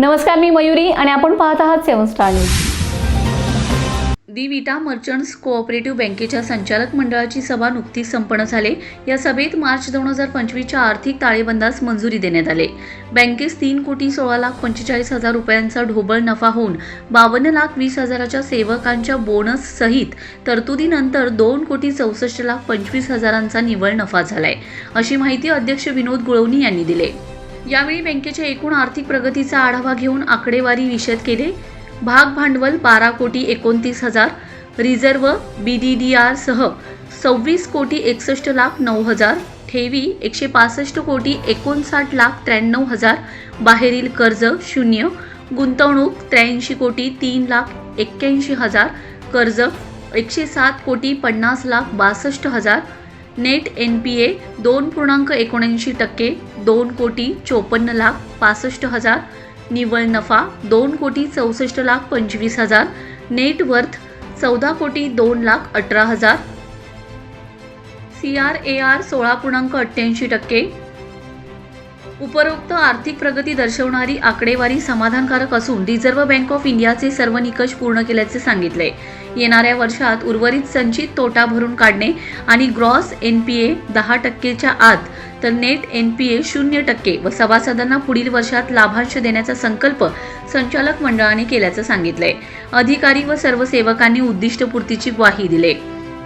नमस्कार मी मयुरी आणि आपण पाहत आहात सेवन स्टार न्यूज. दि विटा मर्चंट्स कोऑपरेटिव्ह बँकेच्या संचालक मंडळाची सभा नुकतीच संपन्न झाली. या सभेत मार्च दोन हजार पंचवीसच्या आर्थिक ताळेबंदास मंजुरी देण्यात आले. बँकेस तीन कोटी सोळा लाख पंचेचाळीस हजार रुपयांचा ढोबळ नफा होऊन बावन्न लाख वीस हजाराच्या सेवकांच्या बोनस सहित तरतुदीनंतर दोन कोटी चौसष्ट लाख पंचवीस हजारांचा निव्वळ नफा झालाय अशी माहिती अध्यक्ष विनोद गुळवणी यांनी दिली. यावेळी बँकेच्या एकूण आर्थिक प्रगतीचा आढावा घेऊन आकडेवारी विशद केले. भाग भांडवल बारा कोटी एकोणतीस हजार रिझर्व्ह बी डी डी आरसह सव्वीस कोटी एकसष्ट लाख नऊ हजार ठेवी एकशे पासष्ट कोटी एकोणसाठ लाख त्र्याण्णव हजार बाहेरील कर्ज शून्य गुंतवणूक त्र्याऐंशी कोटी तीन लाख एक्क्याऐंशी हजार कर्ज एकशे सात कोटी पन्नास लाख बासष्ट हजार नेट एन पी ए दोन पूर्णांक एकोणऐंशी टक्के दोन कोटी चोपन्न लाख पासष्ट हजार निव्वळ नफा दोन कोटी चौसष्ट लाख पंचवीस हजार नेट वर्थ चौदा कोटी दोन लाख अठरा हजार. सी आर ए आर सोळा पूर्णांक अठ्ठ्याऐंशी टक्के उपरोक्त आर्थिक प्रगती दर्शवणारी आकडेवारी समाधानकारक असून रिझर्व्ह बँक ऑफ इंडियाचे सर्व निकष पूर्ण केल्याचे सांगितले. येणाऱ्या वर्षात उर्वरित संचित तोटा भरून काढणे आणि ग्रॉस एन पी ए दहा टक्केच्या आत तर नेट एन पी ए शून्य टक्के व सभासदांना पुढील वर्षात लाभांश देण्याचा संकल्प संचालक मंडळाने केल्याचं सांगितलंय. अधिकारी व सर्व सेवकांनी उद्दिष्टपूर्तीची ग्वाही दिली.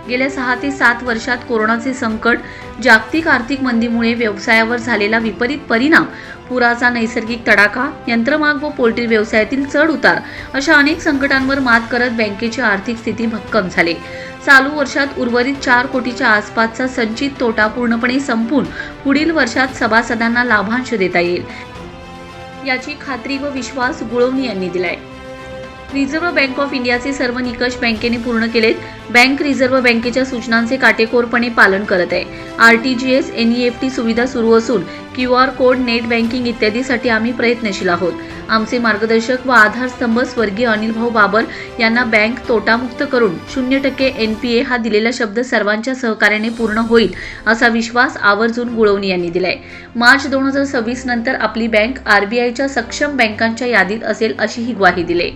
गेल्या सहा ते सात वर्षात कोरोनाचे संकट जागतिक आर्थिक मंदीमुळे व्यवसायावर झालेला विपरीत परिणाम पुराचा नैसर्गिक तडाखा यंत्रमाग व पोल्ट्री व्यवसायातील चढ उतार अशा अनेक संकटांवर मात करत बँकेची आर्थिक स्थिती भक्कम झाली. चालू वर्षात उर्वरित चार कोटीच्या आसपासचा संचित तोटा पूर्णपणे संपून पुढील वर्षात सभासदांना लाभांश देता येईल. याची खात्री व विश्वास गुळवणी यांनी दिलाय. रिझर्व्ह बँक ऑफ इंडियाचे सर्व निकष बँकेने पूर्ण केलेत. बँक रिझर्व्ह बँकेच्या सूचनांचे काटेकोरपणे पालन करत आहे. R T G S N E F T सुविधा सुरू असून Q R code net banking इत्यादीसाठी आम्ही प्रयत्नशील आहोत. आमचे मार्गदर्शक व आधारस्तंभ स्वर्गीय अनिल भाऊ बाबर यांना बँक तोटामुक्त करून शून्य टक्के एन पी ए हा दिलेला शब्द सर्वांच्या सहकार्याने पूर्ण होईल असा विश्वास आवर्जून गुळवणी यांनी दिलाय. मार्च दोन हजार सव्वीस नंतर आपली बँक आरबीआयच्या सक्षम बँकांच्या यादीत असेल अशी ही ग्वाही दिली.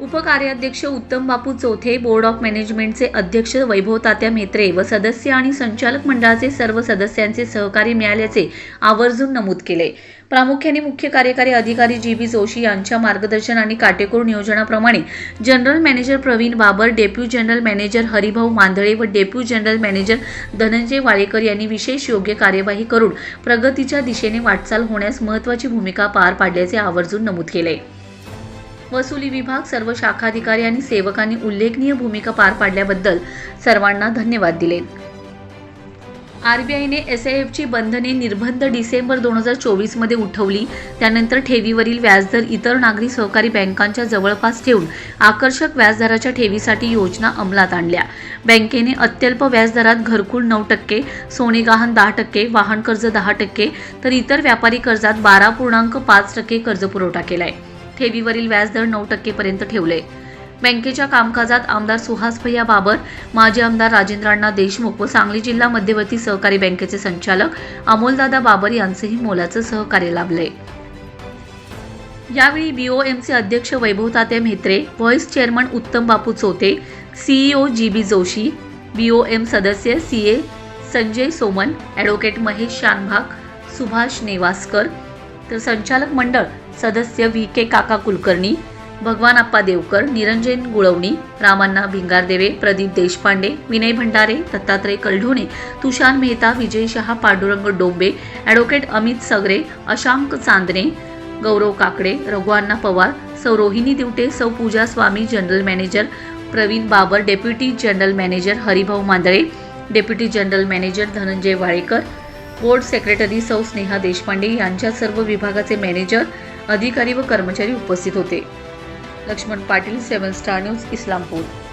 उपकार्याध्यक्ष उत्तम बापू चौथे बोर्ड ऑफ मॅनेजमेंटचे अध्यक्ष वैभव तात्या मेत्रे व सदस्य आणि संचालक मंडळाचे सर्व सदस्यांचे सहकार्य मिळाल्याचे आवर्जून नमूद केले. प्रामुख्याने मुख्य कार्यकारी अधिकारी जी बी जोशी यांच्या मार्गदर्शन आणि काटेकोर नियोजनाप्रमाणे general manager Pravin Babar deputy general manager Haribhau Mandale व deputy general manager Dhananjay Walekar यांनी विशेष योग्य कार्यवाही करून प्रगतीच्या दिशेने वाटचाल होण्यास महत्त्वाची भूमिका पार पाडल्याचे आवर्जून नमूद केले. वसुली विभाग सर्व शाखाधिकारी आणि सेवकांनी उल्लेखनीय भूमिका पार पाडल्याबद्दल सर्वांना धन्यवाद दिले. आरबीआयने एस आय एफची बंधने निर्बंध डिसेंबर दोन हजार चोवीसमध्ये उठवली. त्यानंतर ठेवीवरील व्याजदर इतर नागरी सहकारी बँकांच्या जवळपास ठेवून आकर्षक व्याजदराच्या ठेवीसाठी योजना अंमलात आणल्या. बँकेने अत्यल्प व्याजदरात घरकुल नऊ टक्के सोने गहाण दहा टक्के वाहन कर्ज दहा टक्के तर इतर व्यापारी कर्जात बारा पूर्णांक पाच टक्के कर्ज पुरवठा केला आहे ठेवीवरील व्याजदर नऊ टक्केपर्यंत ठेवले. बँकेच्या कामकाजात आमदार सुहास भैया बाबर माजी आमदार राजेंद्रांना देशमुख व सांगली जिल्हा मध्यवर्ती सहकारी बँकेचे संचालक अमोलदादा बाबर यांचेही मोलाचं सहकार्य लाभले. यावेळी बीओएमचे अध्यक्ष Vaibhav Tatya Mhetre vice chairman Uttam Bapu Chote CEO G B Joshi BOM सदस्य C A Sanjay Soman advocate Mahesh Shanbhag Subhash Nevaskar तर संचालक मंडळ सदस्य व्ही के काका कुलकर्णी भगवान आप्पा देवकर निरंजन गुळवणी रामांना भिंगारदेवे प्रदीप देशपांडे विनय भंडारे दत्तात्रय कलढोणे तुषार मेहता विजय शहा पांडुरंग डोंबे ॲडव्होकेट अमित सगरे अशांक चांदणे गौरव काकडे रघुअण्णा पवार सौ रोहिणी दिवटे सौ Pooja Swami general manager Pravin Babar deputy general manager Haribhau Mandale deputy general manager Dhananjay Walekar board secretary सौ स्नेहा देशपांडे यांच्या सर्व विभागाचे मॅनेजर अधिकारी व कर्मचारी उपस्थित होते. Laxman Patil seven star news Islampur.